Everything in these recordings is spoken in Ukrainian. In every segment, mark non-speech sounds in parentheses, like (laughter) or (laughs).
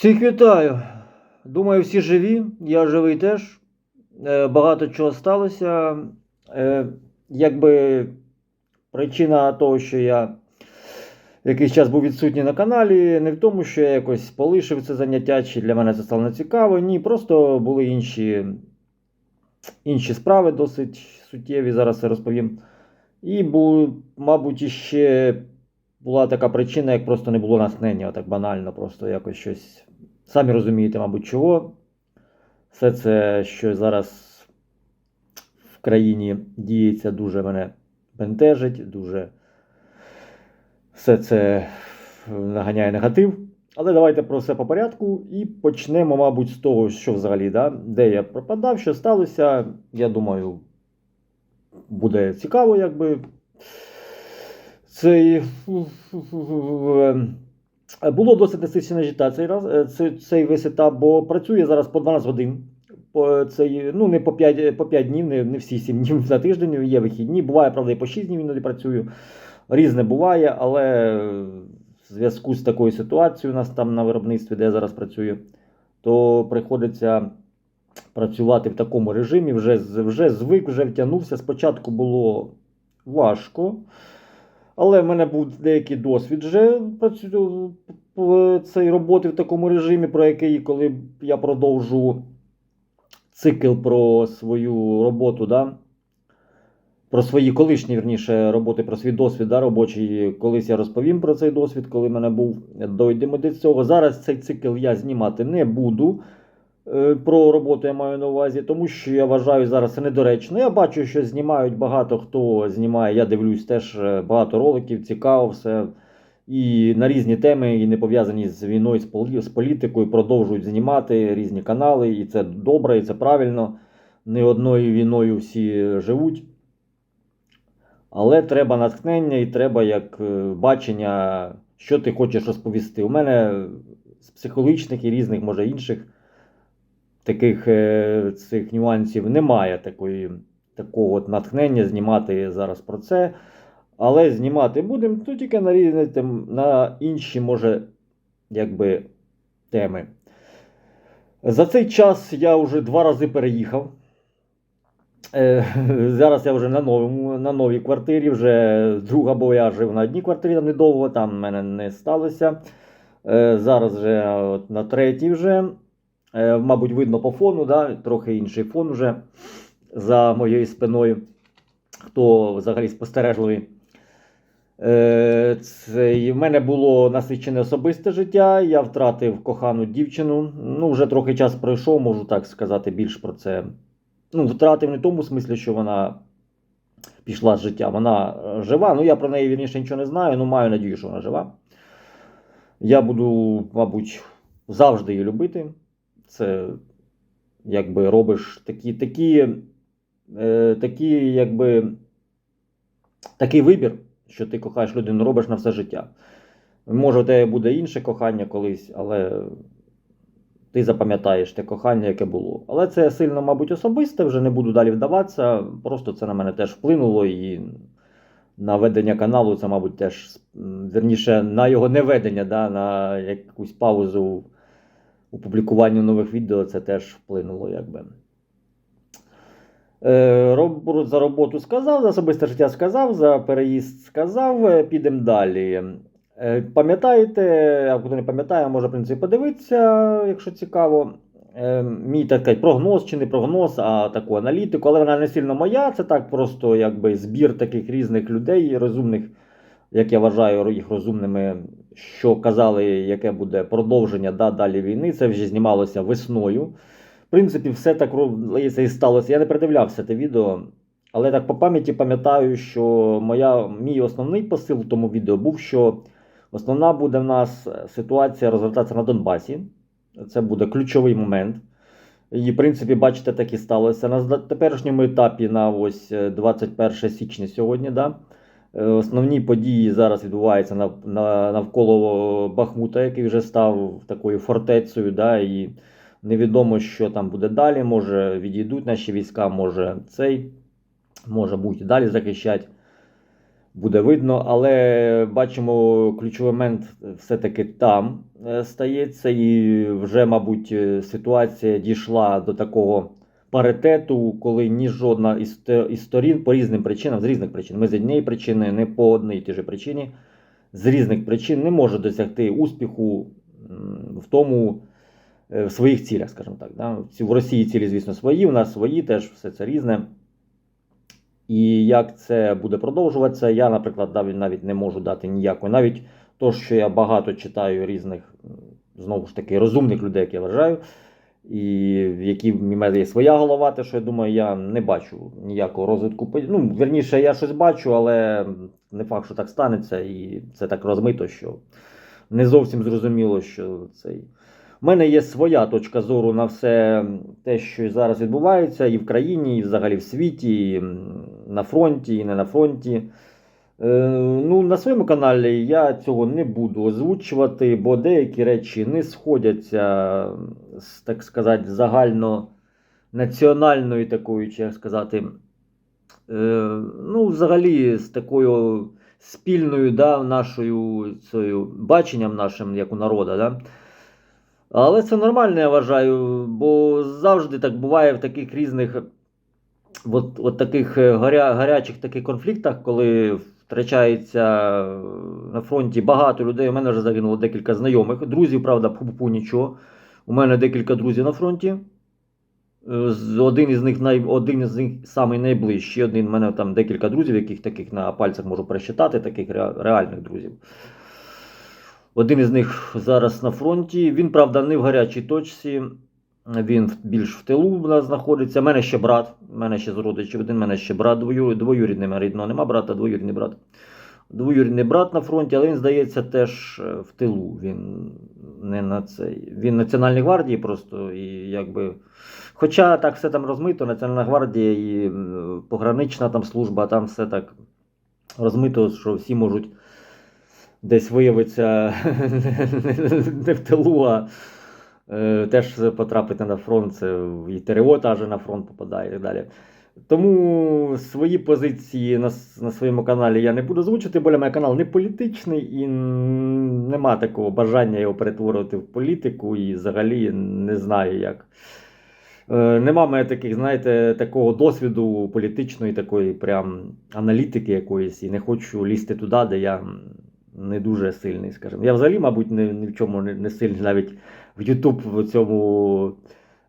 Всіх вітаю. Думаю, всі живі. Я живий теж. Е, Багато чого сталося. Е, Якби причина того, що я якийсь час був відсутній на каналі, не в тому, що я якось полишив це заняття, чи для мене це стало нецікаво. Ні, просто були інші, інші справи досить суттєві, зараз це розповім. І, бу, мабуть, іще була така причина, як просто не було натхнення, так банально, просто якось щось. Самі розумієте, мабуть, чого. Все це, що зараз в країні діється, дуже мене бентежить, дуже все це наганяє негатив. Але давайте про все по порядку і почнемо, мабуть, з того, що взагалі, да, де я пропадав, що сталося. Я думаю, буде цікаво, якби. Цей було досить насичене життя цей раз, е, цей, цей весь бо працює зараз по 12 годин. По цей, ну, не по 5, по 5 днів, не, не всі 7 (laughs) днів на тиждень, є вихідні. Буває, правда, і по 6 днів іноді працюю. Різне буває, але в зв'язку з такою ситуацією у нас там на виробництві, де я зараз працюю, то приходиться працювати в такому режимі, вже, вже звик, вже втягнувся. Спочатку було важко. Але в мене був деякий досвід вже цієї роботи в такому режимі, про який, коли я продовжу цикл про свою роботу, да? про свої колишні вірніше, роботи, про свій досвід да, робочий. Колись я розповім про цей досвід, коли в мене був. Дойдемо до цього. Зараз цей цикл я знімати не буду. Е, Про роботу я маю на увазі, тому що я вважаю зараз недоречно. Я бачу, що знімають багато хто знімає. Я дивлюсь теж е, багато роликів, цікаво все. І на різні теми, і не пов'язані з війною, з політикою, продовжують знімати різні канали. І це добре, і це правильно. Не одною війною всі живуть. Але треба натхнення і треба як е, бачення, що ти хочеш розповісти. У мене з психологічних і різних, може інших таких е, цих нюансів немає такої, такого от натхнення знімати зараз про це. Але знімати будемо ну, тільки на, різні, на інші, може, якби, теми. За цей час я вже два рази переїхав. Е, (laughs) Зараз я вже на, новому, на новій квартирі, вже друга, бо я жив на одній квартирі там недовго, там в мене не сталося. Е, Зараз вже от на третій вже. Е, Мабуть, видно по фону, да? трохи інший фон вже за моєю спиною. Хто взагалі спостережливий. Е, Це, в мене було насичене особисте життя. Я втратив кохану дівчину. Ну, вже трохи час пройшов, можу так сказати більш про це. Ну, втратив не в тому смислі, що вона пішла з життя. Вона жива. Ну, я про неї вірніше нічого не знаю, ну маю надію, що вона жива. Я буду, мабуть, завжди її любити. Це якби робиш такі, такі, е, такі, якби, такий вибір, що ти кохаєш людину, робиш на все життя. Може, у тебе буде інше кохання колись, але ти запам'ятаєш те кохання, яке було. Але це сильно, мабуть, особисте, вже не буду далі вдаватися. Просто це на мене теж вплинуло і на ведення каналу це, мабуть, теж м, вірніше, на його неведення, да, на якусь паузу у публікуванні нових відео це теж вплинуло, якби. Е, за роботу сказав, за особисте життя сказав, за переїзд сказав, е, підемо далі. Е, Пам'ятаєте, а хто не пам'ятає, може, в принципі, подивитися, якщо цікаво. Мій так сказати, прогноз чи не прогноз, а таку аналітику, але вона не сильно моя. Це так просто якби збір таких різних людей, розумних, як я вважаю, їх розумними, що казали, яке буде продовження да, далі війни. Це вже знімалося весною. В принципі, все так і сталося. Я не передивлявся те відео, але так по пам'яті пам'ятаю, що моя, мій основний посил в тому відео був, що основна буде в нас ситуація розвертатися на Донбасі. Це буде ключовий момент. І, в принципі, бачите, так і сталося. На теперішньому етапі, на ось е, 21 січня сьогодні, да, е, основні події зараз відбуваються навколо Бахмута, який вже став такою фортецею. Да, і невідомо, що там буде далі. Може відійдуть наші війська, може цей, може будуть далі захищати. буде видно, але бачимо, ключовий момент все-таки там е, стається, і вже, мабуть, е, ситуація дійшла до такого паритету, коли ні жодна із, сторін по різним причинам, з різних причин, ми з однієї причини, не по одній тій же причині, з різних причин не може досягти успіху в тому, е, в своїх цілях, скажімо так. Да? В Росії цілі, звісно, свої, у нас свої, теж все це різне. І як це буде продовжуватися, я, наприклад, навіть не можу дати ніякої. Навіть то, що я багато читаю різних, знову ж таки, розумних людей, як я вважаю, і в які в мене є своя голова, те, що я думаю, я не бачу ніякого розвитку. Ну, верніше, я щось бачу, але не факт, що так станеться, і це так розмито, що не зовсім зрозуміло, що цей. У мене є своя точка зору на все те, що зараз відбувається, і в країні, і взагалі в світі, і на фронті, і не на фронті. Е, ну, на своєму каналі я цього не буду озвучувати, бо деякі речі не сходяться з, так сказати, загально національною такою, чи як сказати, е, ну, взагалі, з такою спільною да, нашою цією баченням нашим, як у народу. Да? Але це нормально, я вважаю, бо завжди так буває в таких різних от, от таких е, гаря, гарячих таких конфліктах, коли втрачається на фронті багато людей. У мене вже загинуло декілька знайомих. Друзів, правда, пу нічого. У мене декілька друзів на фронті. Е, Один із них най, один із них самий найближчий. Один у мене там декілька друзів, яких таких на пальцях можу пересчитати, таких реальних друзів. Один із них зараз на фронті. Він, правда, не в гарячій точці. Він більш в тилу в нас знаходиться. У мене ще брат, у мене ще з родичів один, у мене ще брат двою, двоюрідний, рідного нема брата, двоюрідний брат. Двоюрідний брат на фронті, але він, здається, теж е, в тилу. Він не на цей. Він Національній гвардії просто і якби. Хоча так все там розмито, Національна гвардія і погранична там служба, там все так розмито, що всі можуть десь виявитися (laughs) не в тилу, а е, теж потрапити на фронт, це і ТРО теж на фронт попадає і так далі. Тому свої позиції на, на своєму каналі я не буду озвучувати, бо мене канал не політичний і нема такого бажання його перетворювати в політику і взагалі не знаю як. Е, Нема мене таких, знаєте, такого досвіду політичної, такої прям аналітики якоїсь, і не хочу лізти туди, де я не дуже сильний, скажімо. Я взагалі, мабуть, ні, ні в чому не, не сильний навіть в YouTube в цьому.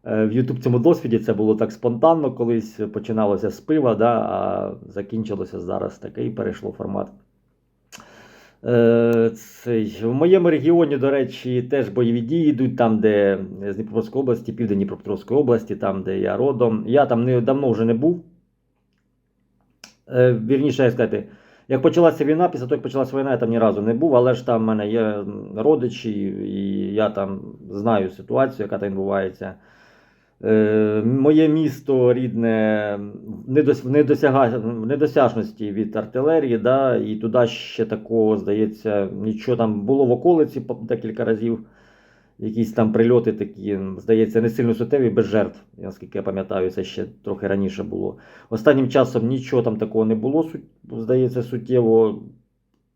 Е, В YouTube цьому досвіді це було так спонтанно, колись починалося з пива, да, а закінчилося зараз таке і перейшло формат. Е, Цей, в моєму регіоні, до речі, теж бойові дії йдуть там, де з Дніпропетровської області, південь Дніпропетровської області, там, де я родом. Я там не, давно вже не був. Е, Вірніше, як сказати, як почалася війна, після того, як почалася війна, я там ні разу не був, але ж там в мене є родичі, і я там знаю ситуацію, яка там відбувається. Е, моє місто рідне в недосяжності від артилерії, да, і туди ще такого, здається, нічого там було в околиці декілька разів. Якісь там прильоти такі, здається, не сильно суттєві, без жертв. Наскільки я пам'ятаю, це ще трохи раніше було. Останнім часом нічого там такого не було, здається, суттєво.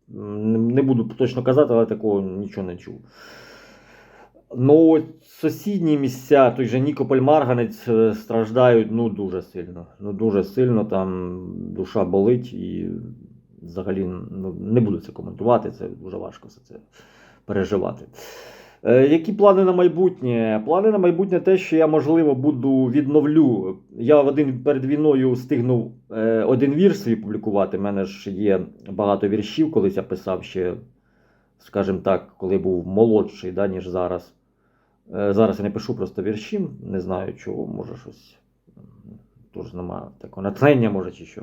Не буду точно казати, але такого нічого не чув. Ну, сусідні місця, той же Нікополь Марганець е, страждають ну, дуже сильно. Ну, дуже сильно там душа болить і взагалі ну, не буду це коментувати, це дуже важко все це переживати. Е, які плани на майбутнє? Плани на майбутнє те, що я, можливо, буду відновлю. Я один перед війною встигнув е, один вірш свій публікувати. У мене ж є багато віршів, колись я писав ще, скажімо так, коли був молодший, да, ніж зараз. Е, зараз я не пишу просто вірші, не знаю чого, може щось. м, Тож нема такого натхнення, може, чи що.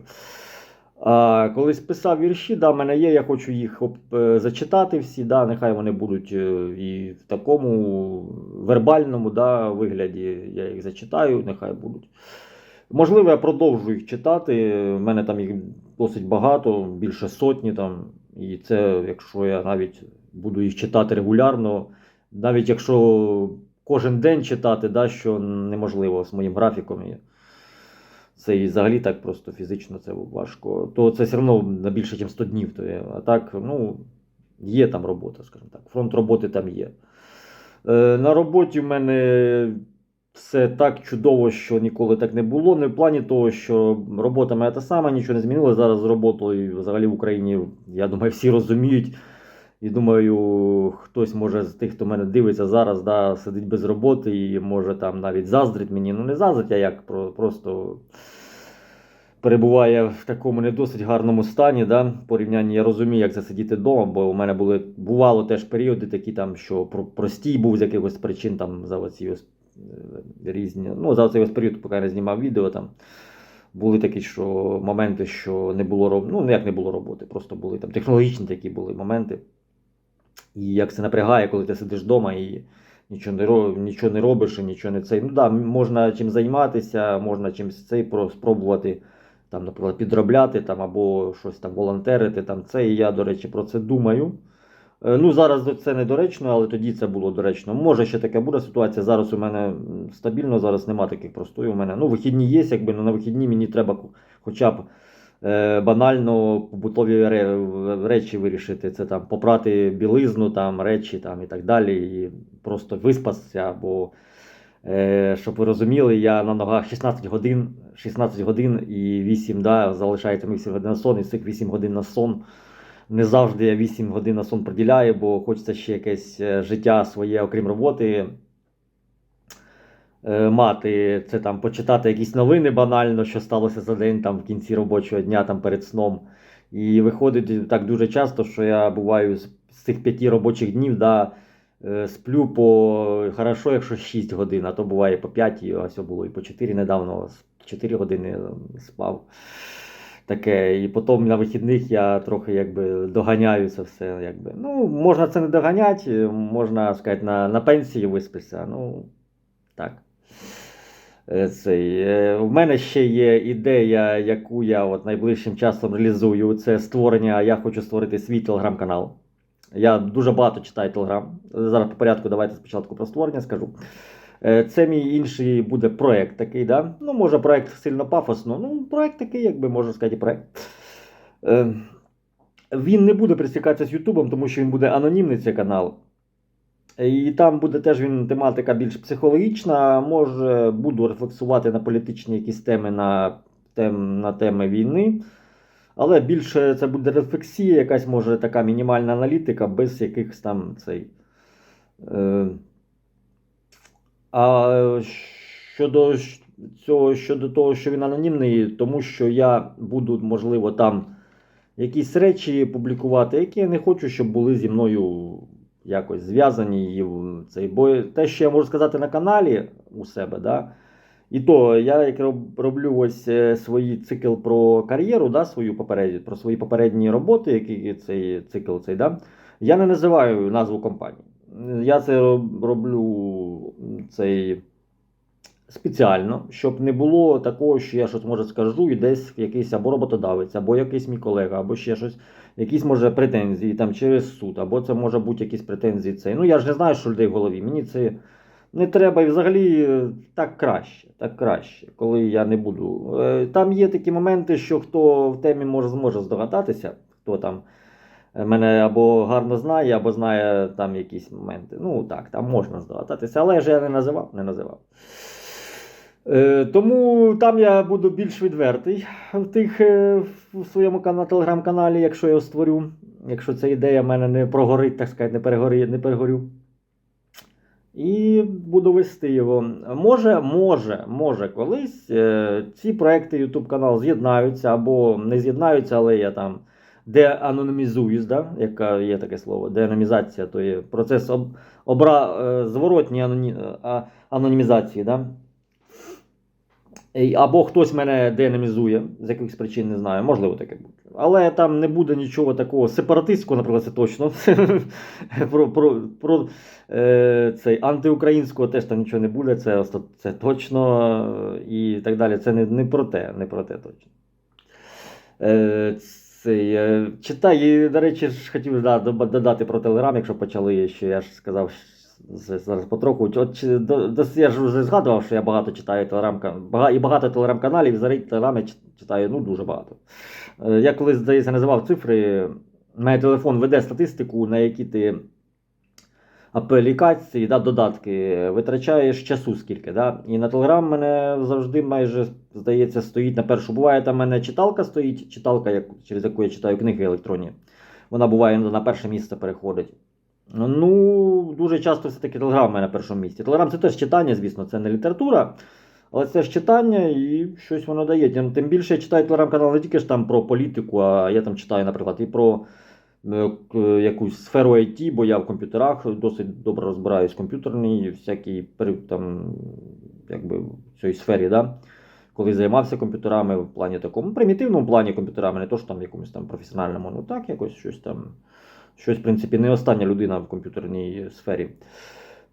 А, колись писав вірші, да, в мене є, я хочу їх е, зачитати всі, да, нехай вони будуть е, і в такому вербальному да, вигляді я їх зачитаю, нехай будуть. Можливо, я продовжу їх читати. У мене там їх досить багато, більше сотні там. І це, якщо я навіть буду їх читати регулярно, навіть якщо кожен день читати, да, що неможливо з моїм графіком. І це і взагалі так просто фізично це важко, то це все одно на більше, ніж 100 днів. То є. А так, ну, є там робота, скажімо так. Фронт роботи там є. Е, на роботі в мене все так чудово, що ніколи так не було. Не в плані того, що робота моя та сама, нічого не змінилося зараз з роботою. Взагалі в Україні, я думаю, всі розуміють. І думаю, хтось може з тих, хто мене дивиться зараз, да, сидить без роботи і може там навіть заздрить мені. Ну не заздрить, а як просто перебуває в такому не досить гарному стані. Да, порівнянні я розумію, як це сидіти вдома, бо у мене були бувало теж періоди такі, там, що простій був з якихось причин там за оці ось е, різні. Ну, за цей ось період, поки я не знімав відео там. Були такі що моменти, що не було роб... ну як не було роботи, просто були там технологічні такі були моменти. І як це напрягає, коли ти сидиш вдома і нічого не, ро- нічого не робиш, і нічого не цей. Ну да, можна чим займатися, можна чимось цей спробувати там, наприклад, підробляти там, або щось там волонтерити. Там, це. І я, до речі, про це думаю. Е, Ну, зараз це недоречно, але тоді це було доречно. Може, ще така буде ситуація. Зараз у мене стабільно, зараз нема таких простої. У мене ну, вихідні є, якби але на вихідні мені треба хоча б банально побутові речі вирішити. Це там попрати білизну, там, речі там, і так далі. І просто виспатися. Бо, е, щоб ви розуміли, я на ногах 16 годин, 16 годин і 8, да, залишається 8 годин на сон, і з цих 8 годин на сон. Не завжди я 8 годин на сон приділяю, бо хочеться ще якесь е, життя своє, окрім роботи. Е, Мати це там почитати якісь новини банально, що сталося за день там в кінці робочого дня, там перед сном. І виходить так дуже часто, що я буваю з, з цих п'яти робочих днів, да, е, сплю по хорошо, якщо 6 годин, а то буває по 5, і ось було і по 4 недавно, 4 години е, спав. Таке, і потім на вихідних я трохи якби доганяю це все. Якби. Ну, можна це не доганяти, можна сказати, на, на пенсії виспатися. Ну, так. Е, Цей. е, В мене ще є ідея, яку я от найближчим часом реалізую. Це створення. Я хочу створити свій телеграм-канал. Я дуже багато читаю телеграм. Зараз по порядку давайте спочатку про створення скажу. Е, Це мій інший буде проект такий, да? Ну, може, проект сильно пафосно. Ну, проект такий, якби можна сказати, проект. Е, Він не буде присікатися з Ютубом, тому що він буде анонімний цей канал. І там буде теж він тематика більш психологічна. Може, буду рефлексувати на політичні якісь теми на, тем, на теми війни. Але більше це буде рефлексія, якась може така мінімальна аналітика, без якихось там цей. Е, а щодо цього, щодо того, що він анонімний, тому що я буду, можливо, там якісь речі публікувати, які я не хочу, щоб були зі мною якось зв'язані. її в цей бо те, що я можу сказати на каналі у себе, да, і то я як роблю ось е, свій цикл про кар'єру, да, свою попередню, про свої попередні роботи, які цей цикл цей, да, я не називаю назву компанії. Я це роблю цей спеціально, щоб не було такого, що я щось може скажу, і десь якийсь або роботодавець, або якийсь мій колега, або ще щось, якісь може претензії там через суд, або це може бути якісь претензії. Цей. Ну я ж не знаю, що людей в голові. Мені це не треба і взагалі е, так краще, так краще, коли я не буду. Е, Там є такі моменти, що хто в темі може зможе здогадатися, хто там е, мене або гарно знає, або знає там якісь моменти. Ну так, там можна здогадатися, але ж я не називав, не називав. Е, тому там я буду більш відвертий в тих е, в своєму телеграм-каналі, якщо я його створю. Якщо ця ідея в мене не прогорить, так сказати, не перегорить, не перегорю. І буду вести його. Може, може, може, колись е, ці проекти YouTube канал з'єднаються або не з'єднаються, але я там деанонімізуюсь, да? яка є таке слово, деанонімізація, то є процес об, обра, зворотній аноні, анонімізації. Да? Або хтось мене деанонімізує, з якихось причин не знаю, можливо таке буде. Але там не буде нічого такого сепаратистського, наприклад, це точно. (laughs) про, про, про е, цей антиукраїнського теж там нічого не буде, це, це точно і так далі. Це не, не про те, не про те точно. Е, цей, е, читай, і, до речі, ж хотів да, додати про Телеграм, якщо почали, що я ж сказав зараз потроху. От, до, я ж вже згадував, що я багато читаю телеграм і багато телеграм-каналів, телеграм я читаю ну, дуже багато. Е, Я колись, здається, називав цифри. Мій телефон веде статистику, на які ти аплікації, да, додатки витрачаєш часу скільки. Да? І на Телеграм мене завжди майже, здається, стоїть на першу. Буває, там мене читалка стоїть, читалка, через яку я читаю книги електронні. Вона буває на перше місце переходить. Ну, дуже часто все-таки Телеграм мене на першому місці. Телеграм це теж читання, звісно, це не література. Але це ж читання і щось воно дає. Тим, більше я читаю телеграм-канал не тільки ж там про політику, а я там читаю, наприклад, і про е, якусь сферу IT, бо я в комп'ютерах досить добре розбираюсь в комп'ютерній, всякій там, якби, в цій сфері, да? коли займався комп'ютерами в плані такому примітивному плані комп'ютерами, не то що там в якомусь там професіональному, ну так, якось щось там. Щось, в принципі, не остання людина в комп'ютерній сфері.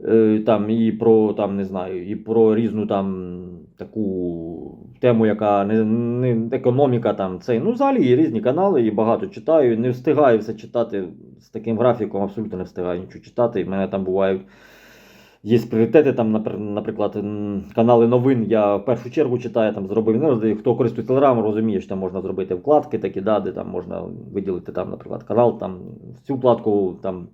Е, Там і про там, не знаю, і про різну там таку тему, яка не, не економіка, там цей. Ну, взагалі є різні канали, і багато читаю. Не встигаю все читати з таким графіком, абсолютно не встигаю нічого читати. І в мене там бувають. Є пріоритети, там, наприклад, канали новин я в першу чергу читаю, там зробив не. Хто користується телеграмом, розуміє, що там можна зробити вкладки такі, да, там можна виділити там, наприклад, канал, там цю вкладку там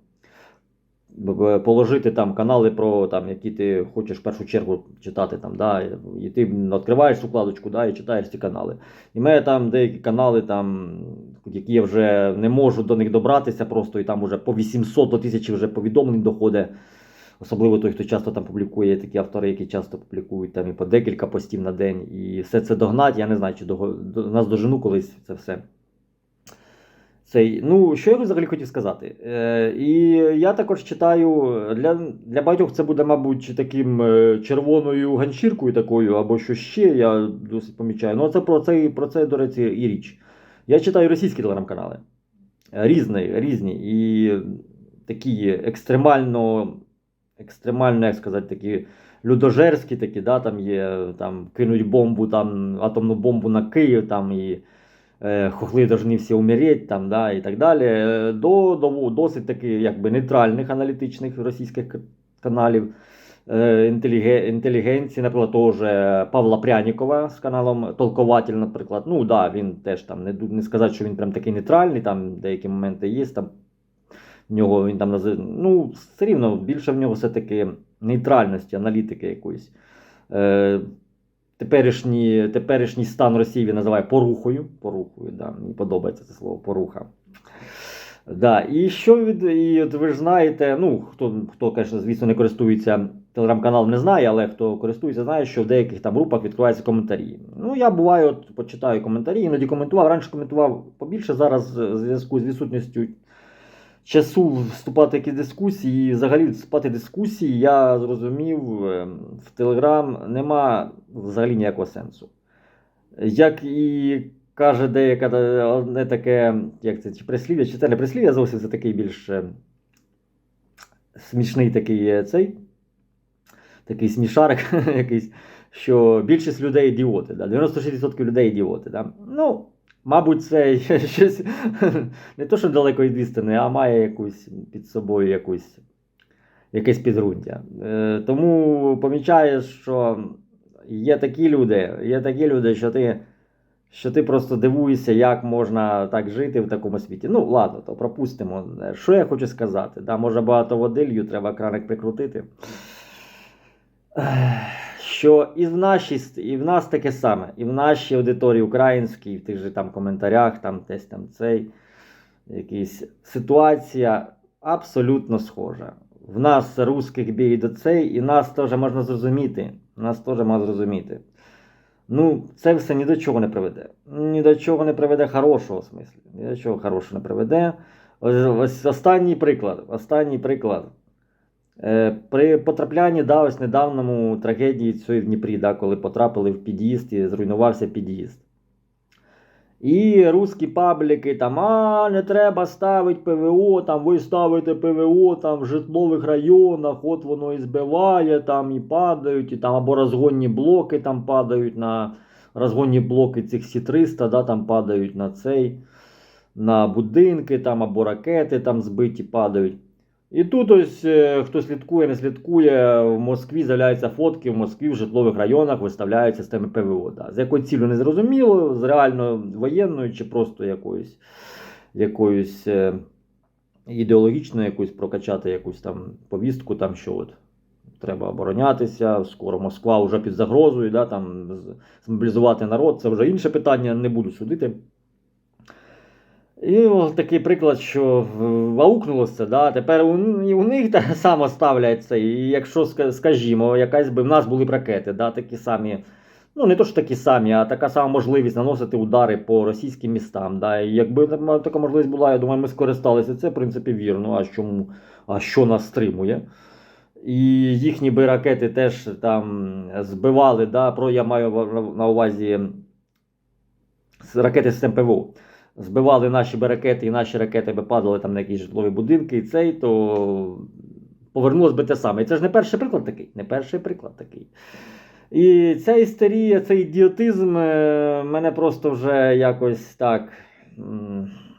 положити там канали про там, які ти хочеш в першу чергу читати. Там, да, і ти відкриваєш цю вкладочку да, і читаєш ці канали. І мене там деякі канали, там, які я вже не можу до них добратися, просто і там вже по 800 до 1000 вже повідомлень доходить. Особливо той, хто часто там публікує, такі автори, які часто публікують там і по декілька постів на день. І все це догнать. Я не знаю, чи дого... до... нас дожену колись це все. Цей, ну, що я взагалі хотів сказати? Е, і я також читаю, для, для багатьох це буде, мабуть, таким е, червоною ганчіркою такою, або що ще, я досить помічаю. Ну, це про це, про це, до речі, і річ. Я читаю російські телеграм-канали. Різні, різні. І такі екстремально, екстремально, як сказати, такі людожерські, такі, да, там є, там кинуть бомбу, там, атомну бомбу на Київ, там і е, хохли должны всі умереть, там, да, і так далі. е, До, до досить таки якби нейтральних аналітичних російських каналів. Е, інтелігенції, наприклад, того е, Павла Прянікова з каналом Толкователь, наприклад. Ну, да, він теж там не, не сказати, що він прям такий нейтральний, там деякі моменти є. Там, в нього він там назив... ну, все рівно більше в нього все-таки нейтральності, аналітики якоїсь. Е, теперішній, теперішній стан Росії він називає порухою. Порухою, да, мені подобається це слово поруха. Да, і що від. І от ви ж знаєте, ну, хто, хто, конечно, звісно, не користується телеграм-каналом, не знає, але хто користується, знає, що в деяких там групах відкриваються коментарі. Ну, я буваю, от почитаю коментарі, іноді коментував. Раніше коментував побільше, зараз в зв'язку з відсутністю часу вступати в якісь дискусії, і взагалі вступати в дискусії, я зрозумів, е, в Телеграм нема взагалі ніякого сенсу. Як і каже деяка одне таке, як це, чи прислів'я, чи це не прислів'я зовсім, це такий більш е, смішний такий е, цей, такий смішарик (laughs) якийсь, що більшість людей ідіоти. Да? 96% людей ідіоти. Да? Ну, мабуть, це (laughs) щось не то, що далеко від істини, а має якусь під собою якусь, якесь підґрунтя. Е, тому помічаєш, що є такі люди, є такі люди, що ти, що ти просто дивуєшся, як можна так жити в такому світі. Ну, ладно, то пропустимо. Що я хочу сказати? Да, може багато води лью, треба краник прикрутити. Що і в нашій і в нас таке саме, і в нашій аудиторії українській, і в тих же там коментарях, там десь там цей якийсь ситуація абсолютно схожа. В нас русських бій до цей, і нас теж можна зрозуміти. Нас теж можна зрозуміти. Ну, це все ні до чого не приведе. Ні до чого не приведе хорошого смислі. Ні до чого хорошого не приведе. Ось, ось останній приклад. Останній приклад. Е, при потраплянні да, ось недавному трагедії цієї в Дніпрі, да, коли потрапили в під'їзд і зруйнувався під'їзд. І русські пабліки там, а не треба ставити ПВО, там ви ставите ПВО там в житлових районах, от воно і збиває, там і падають, і там або розгонні блоки там падають на розгонні блоки цих Сі-300, да, там падають на цей, на будинки, там або ракети там збиті падають. І тут ось е, хто слідкує, не слідкує, в Москві з'являються фотки, в Москві в житлових районах виставляють системи ПВО. Да. З якою цілею не зрозуміло, з реально воєнною чи просто якоюсь, якоюсь е, ідеологічною, якусь прокачати якусь там повістку, там що от. Треба оборонятися, скоро Москва вже під загрозою, да, там, змобілізувати народ, це вже інше питання, не буду судити. І такий приклад, що в- аукнулося, да, тепер у, у них так само ставляться. І якщо, скажімо, якась би в нас були б ракети, да, такі самі, ну не то що такі самі, а така сама можливість наносити удари по російським містам. Да, і якби така можливість була, я думаю, ми скористалися. Це в принципі вірно. А чому? А що нас стримує? І їхні би ракети теж там збивали, да, про я маю на увазі ракети систем ПВО. Збивали наші ракети, і наші ракети би падали там на якісь житлові будинки, і цей, то повернулося би те саме. І це ж не перший приклад такий, не перший приклад такий. І ця істерія, цей ідіотизм е, мене просто вже якось так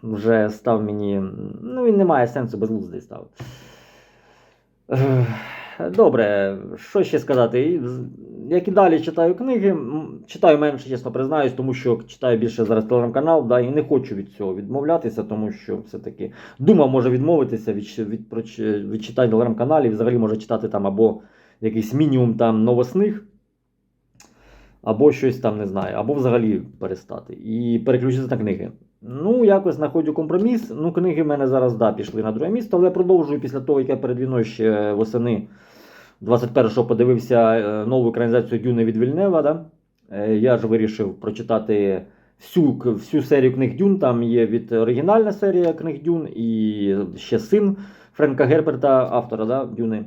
вже став мені. Ну, він не має сенсу безглуздий став. Добре, що ще сказати? Як і далі читаю книги, читаю менше, чесно признаюсь, тому що читаю більше зараз телеграм-канал, да, і не хочу від цього відмовлятися, тому що все-таки думав, може відмовитися від, щ- від, від читання телеграм-каналів, взагалі може читати там або якийсь мінімум там новосних, або щось там не знаю, або взагалі перестати і переключитися на книги. Ну, якось знаходжу компроміс. Ну, книги в мене зараз да, пішли на друге місце, але я продовжую після того, як я перед війною ще восени 21-го подивився е, нову екранізацію Дюни від Вільнева. Да? Е, Я ж вирішив прочитати всю, всю серію книг Дюн. Там є від оригінальна серія книг Дюн і ще син Френка Герберта, автора да, Дюни.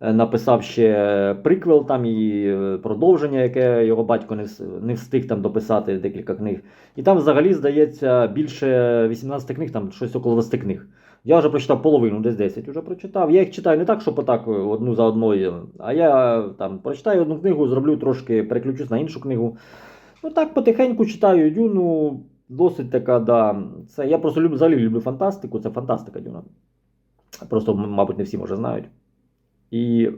е, Написав ще приквел там і продовження, яке його батько не, не встиг там дописати декілька книг. І там взагалі, здається, більше 18 книг, там щось около 20 книг. Я вже прочитав половину, десь 10 вже прочитав. Я їх читаю не так, щоб отак одну за одною, а я там прочитаю одну книгу, зроблю трошки, переключусь на іншу книгу. Ну так потихеньку читаю Дюну, досить така, да. Це, я просто люблю, взагалі люблю фантастику, це фантастика Дюна. Просто, мабуть, не всі може знають. І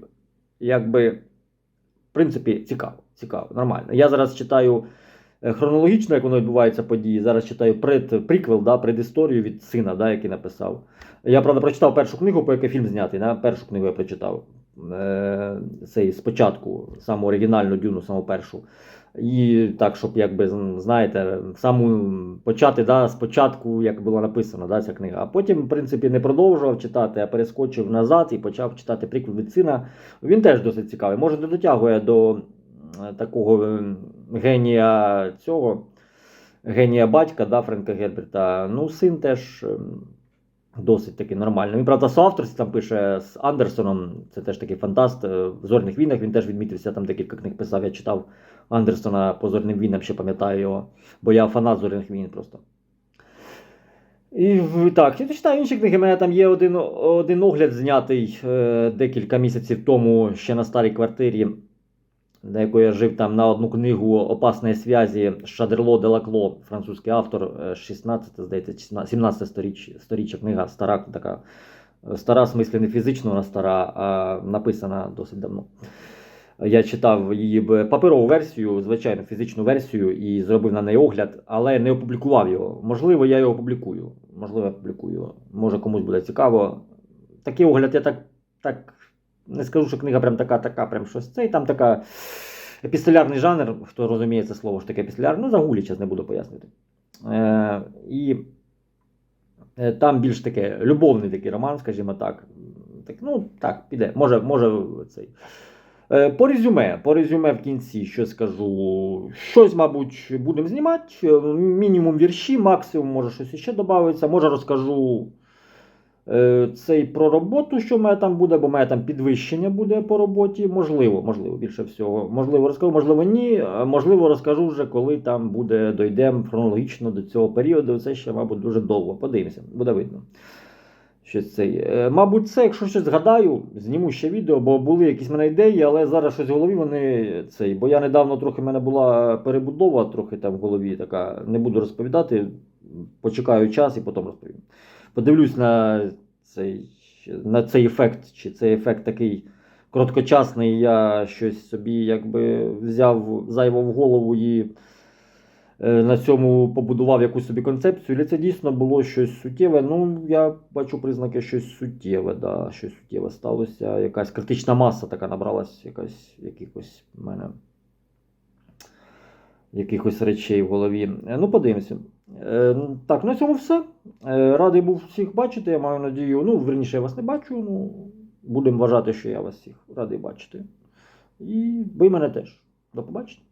якби, в принципі, цікаво, цікаво, нормально. Я зараз читаю е, хронологічно, як воно відбувається події. Зараз читаю пред, приквел, да, предісторію від сина, да, який написав. Я, правда, прочитав першу книгу, по якій фільм знятий. Да? Першу книгу я прочитав. Е, цей спочатку, саму оригінальну дюну, саму першу. І так, щоб, якби, знаєте, саму почати да, спочатку, як було написано, да, ця книга. А потім, в принципі, не продовжував читати, а перескочив назад і почав читати приквел від сина. Він теж досить цікавий. Може, не дотягує до е, такого е, генія цього, генія батька, да, Френка Герберта. Ну, син теж. е, Досить таки нормально. Він, правда, соавторстві там пише з Андерсоном, це теж такий фантаст. е, В зорних війнах він теж відмітився, там декілька книг писав. Я читав Андерсона по зорним війнам, ще пам'ятаю його, бо я фанат зорних війн просто. І так, я читаю інші книги. У мене там є один, один огляд знятий е, декілька місяців тому ще на старій квартирі, на якої я жив там на одну книгу Опасної зв'язі Шадерло Делакло, французький автор, е, 16, здається, 17 сторіч, сторіччя книга, стара така. е, Стара, в смислі, не фізично вона стара, а написана досить давно. Я читав її паперову версію, звичайно, фізичну версію, і зробив на неї огляд, але не опублікував його. Можливо, я його опублікую. Можливо, я опублікую. Може комусь буде цікаво. Такий огляд я так, так не скажу, що книга прям така, така, прям щось це. І там така епістолярний жанр, хто розуміє це слово, що таке епістолярне, ну загулі, зараз не буду пояснювати. Е, і е, там більш таке любовний такий роман, скажімо так. так ну, так, піде. Може, може цей. Е, По резюме, по резюме в кінці, що скажу. Щось, мабуть, будемо знімати. Мінімум вірші, максимум, може щось ще додається. Може розкажу цей про роботу, що в мене там буде, бо в мене там підвищення буде по роботі. Можливо, можливо, більше всього. Можливо, розкажу, можливо, ні. Е, Можливо, розкажу вже, коли там буде, дойдемо хронологічно до цього періоду. Це ще, мабуть, дуже довго. Подивимося, буде видно. Щось цей. Е, Мабуть, це, якщо щось згадаю, зніму ще відео, бо були якісь в мене ідеї, але зараз щось в голові вони цей. Бо я недавно трохи в мене була перебудова, трохи там в голові така. Не буду розповідати. Почекаю час і потім розповім. Подивлюсь на цей, на цей ефект, чи цей ефект такий короткочасний, я щось собі якби взяв зайво в голову і е, на цьому побудував якусь собі концепцію. Чи це дійсно було щось суттєве? Ну, я бачу признаки щось суттєве, да, щось суттєве сталося. Якась критична маса така набралась, якась якихось в мене якихось речей в голові. Е, Ну, подивимося. Е, так, на цьому все. Е, радий був всіх бачити, я маю надію. Ну, верніше, я вас не бачу. Ну, будемо вважати, що я вас всіх радий бачити. І ви мене теж. До побачення.